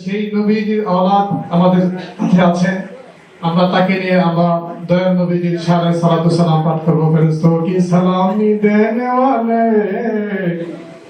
সেই নবীজির আওলাদ আমাদের সাথে আছেন। আমরা তাকে নিয়ে আমার দয়াল নবীজির সারে সালাতু সালাম পাঠ করব। ফেরেস্ত কি সালামি দেনে ওয়ালে।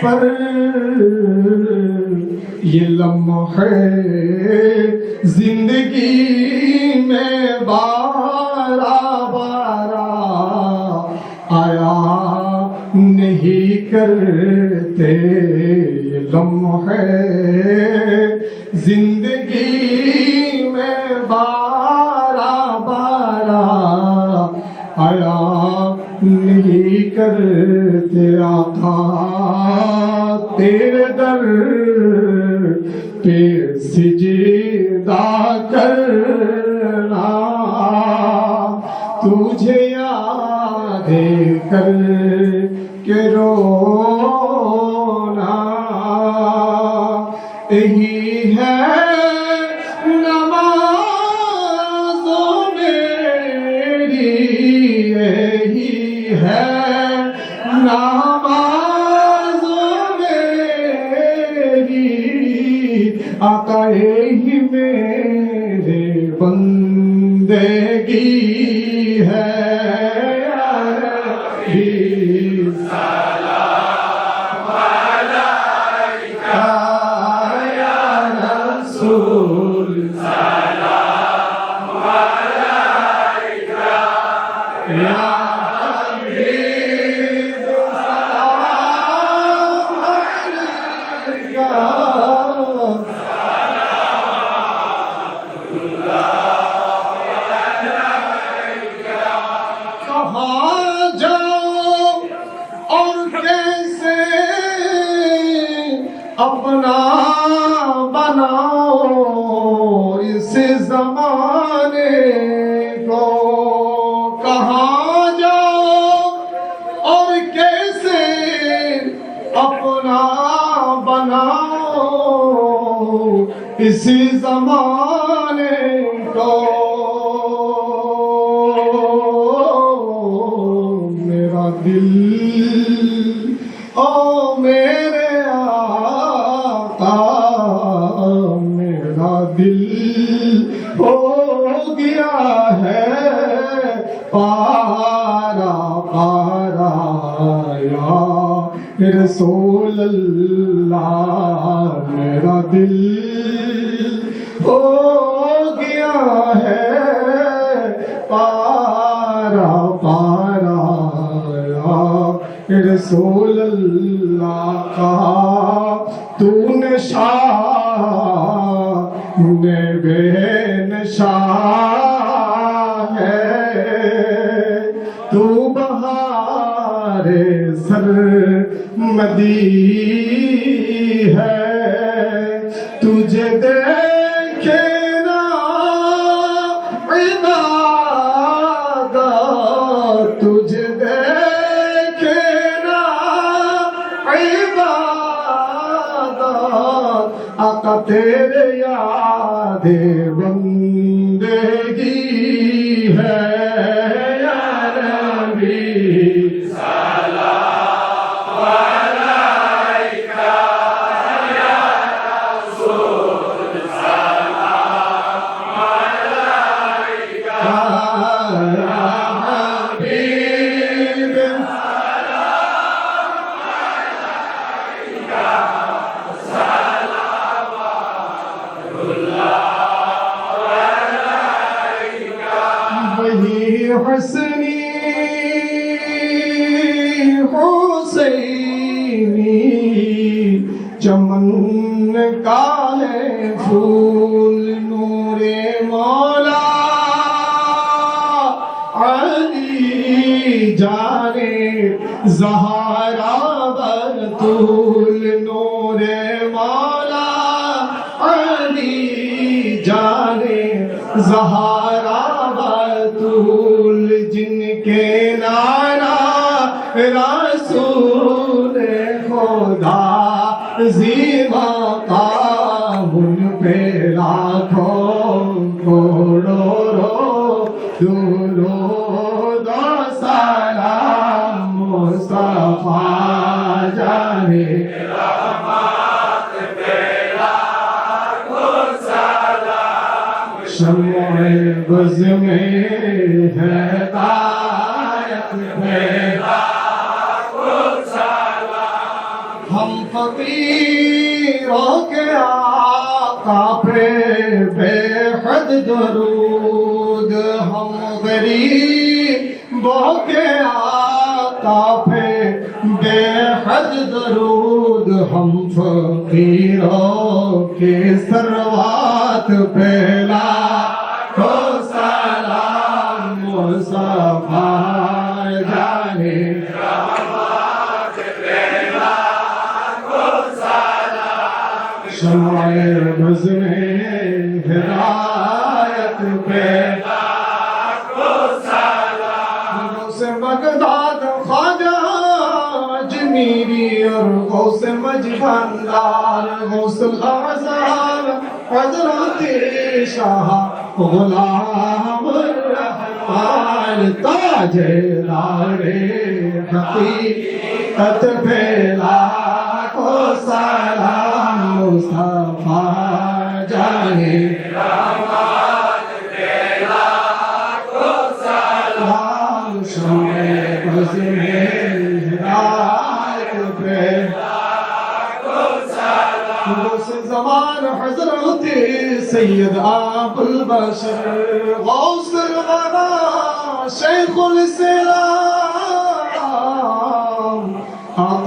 پر یہ لمحے زندگی میں بارہ بارہ آیا نہیں کرتے یہ لمحے زندگی سجدہ کرنا تجھے یاد کر کے رو کسی زمانے کو میرا دل، او میرے آقا، میرا دل ہو گیا ہے پارا پارا، یا رسول اللہ، میرا دل ہو گیا ہے پارا پارا رسول اللہ کا تو نشاں بے نشاں ہے۔ تو بہار سر مدی ہے۔ تجھے Lady حسینی چمن کا ہے پھول، نور مولا، علی جانے زہارا برطول نور مولا، علی جانے زہارا برطول جن کے ہم فقیروں کے آقا پہ بے حد درود ہم غریبوں کے آقا پہ بے حد درود ہم فقیروں کے سروات پہ لاکھوں سلام مصطفیٰ جانے شمع بز میں ہدایت پہ غوث بغداد خواجہ اجمیری اور غوث مجبندار غوث الاعظم حضرت شاہ غلام الرحمن تاج لارے حقیقت پہ لاکھوں سید آب البشر غوث الغنا شیخ الاسلام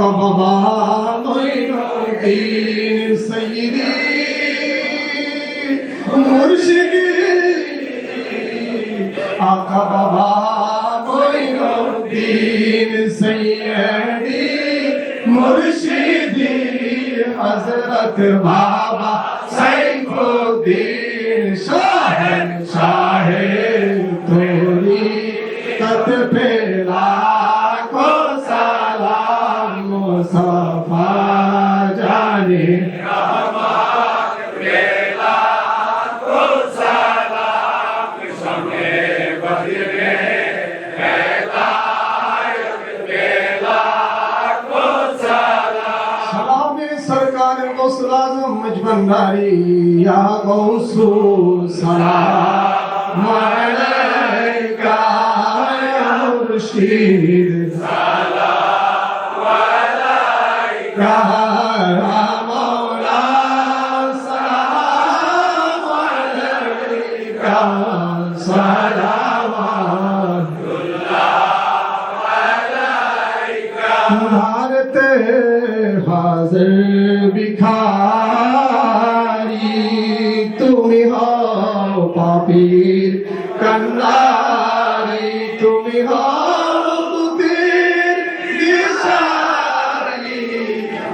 آقا بابا معین الدین سیدی مرشدی آقا بابا معین الدین سیدی مرشدی حضرت بابا سیف الدین شاہن مجبنداری یا غوث سلام علیکہ یا مرشد سلام علیکہ یا مولا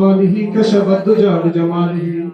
بكماله كشف الدجى بجماله